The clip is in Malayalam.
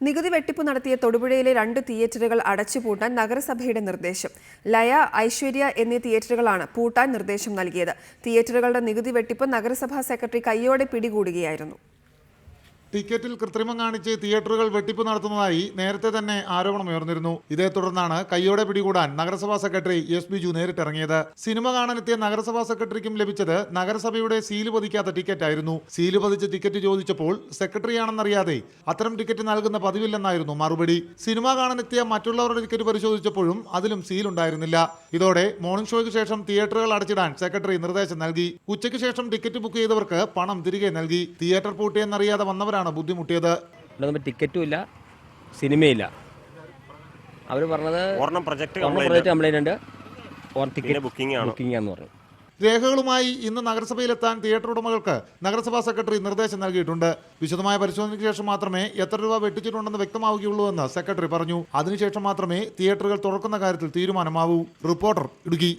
നികുതി വെട്ടിപ്പ് നടത്തിയ തൊടുപുഴയിലെ രണ്ട് തിയേറ്ററുകൾ അടച്ചുപൂട്ടാൻ നഗരസഭയുടെ നിർദ്ദേശം. ലയ ഐശ്വര്യ എന്നീ തിയേറ്ററുകളാണ് പൂട്ടാൻ നിർദ്ദേശം നൽകിയത്. തിയേറ്ററുകളുടെ നികുതി വെട്ടിപ്പ് നഗരസഭാ സെക്രട്ടറി കയ്യോടെ പിടികൂടുകയായിരുന്നു. ടിക്കറ്റിൽ കൃത്രിമം കാണിച്ച് തിയേറ്ററുകൾ വെട്ടിപ്പ് നടത്തുന്നതായി നേരത്തെ തന്നെ ആരോപണമുയർന്നിരുന്നു ഇതേ തുടർന്നാണ് കയ്യോടെ പിടികൂടാൻ നഗരസഭാ സെക്രട്ടറി എസ് ബിജു നേരിട്ടിറങ്ങിയത്. സിനിമ കാണാനെത്തിയ നഗരസഭാ സെക്രട്ടറിക്കും ലഭിച്ചത് നഗരസഭയുടെ സീൽ പതിക്കാത്ത ടിക്കറ്റായിരുന്നു. സീൽ പതിച്ച ടിക്കറ്റ് ചോദിച്ചപ്പോൾ സെക്രട്ടറിയാണെന്നറിയാതെ അത്തരം ടിക്കറ്റ് നൽകുന്ന പതിവില്ലെന്നായിരുന്നു മറുപടി. സിനിമ കാണാനെത്തിയ മറ്റുള്ളവരുടെ ടിക്കറ്റ് പരിശോധിച്ചപ്പോഴും അതിലും സീൽ ഉണ്ടായിരുന്നില്ല ഇതോടെ മോർണിംഗ് ഷോയ്ക്ക് ശേഷം തിയേറ്ററുകൾ അടച്ചിടാൻ സെക്രട്ടറി നിർദ്ദേശം നൽകി. ഉച്ചയ്ക്ക് ശേഷം ടിക്കറ്റ് ബുക്ക് ചെയ്തവർക്ക് പണം തിരികെ നൽകി. തിയേറ്റർ പൂട്ടിയെന്നറിയാതെ വന്നവരാണ് ബുദ്ധിമുട്ടിയത്? ഇവിടെ നമുക്ക് ടിക്കറ്റും ഇല്ല സിനിമയില്ല. അവർ പറഞ്ഞത് ഒരെണ്ണം പ്രൊജക്ട് കംപ്ലൈന്റ് പ്രൊജക്ട് കംപ്ലൈന്റ് ഉണ്ട്. ഓൺ ടിക്കറ്റ് ബുക്കിംഗ് ആണ്. ബുക്കിംഗ് ആണെന്ന് പറഞ്ഞു. രേഖകളുമായി ഇന്ന് നഗരസഭയിലെത്താൻ തിയേറ്റർ ഉടമകൾക്ക് നഗരസഭാ സെക്രട്ടറി നിർദ്ദേശം നൽകിയിട്ടുണ്ട്. വിശദമായ പരിശോധനയ്ക്ക് ശേഷം മാത്രമേ എത്ര രൂപ വെട്ടിച്ചിട്ടുണ്ടെന്ന് വ്യക്തമാവുകയുള്ളൂ എന്ന് സെക്രട്ടറി പറഞ്ഞു. അതിനുശേഷം മാത്രമേ തിയേറ്ററുകൾ തുറക്കുന്ന കാര്യത്തിൽ തീരുമാനമാവൂ. റിപ്പോർട്ടർ ഇടുക്കി.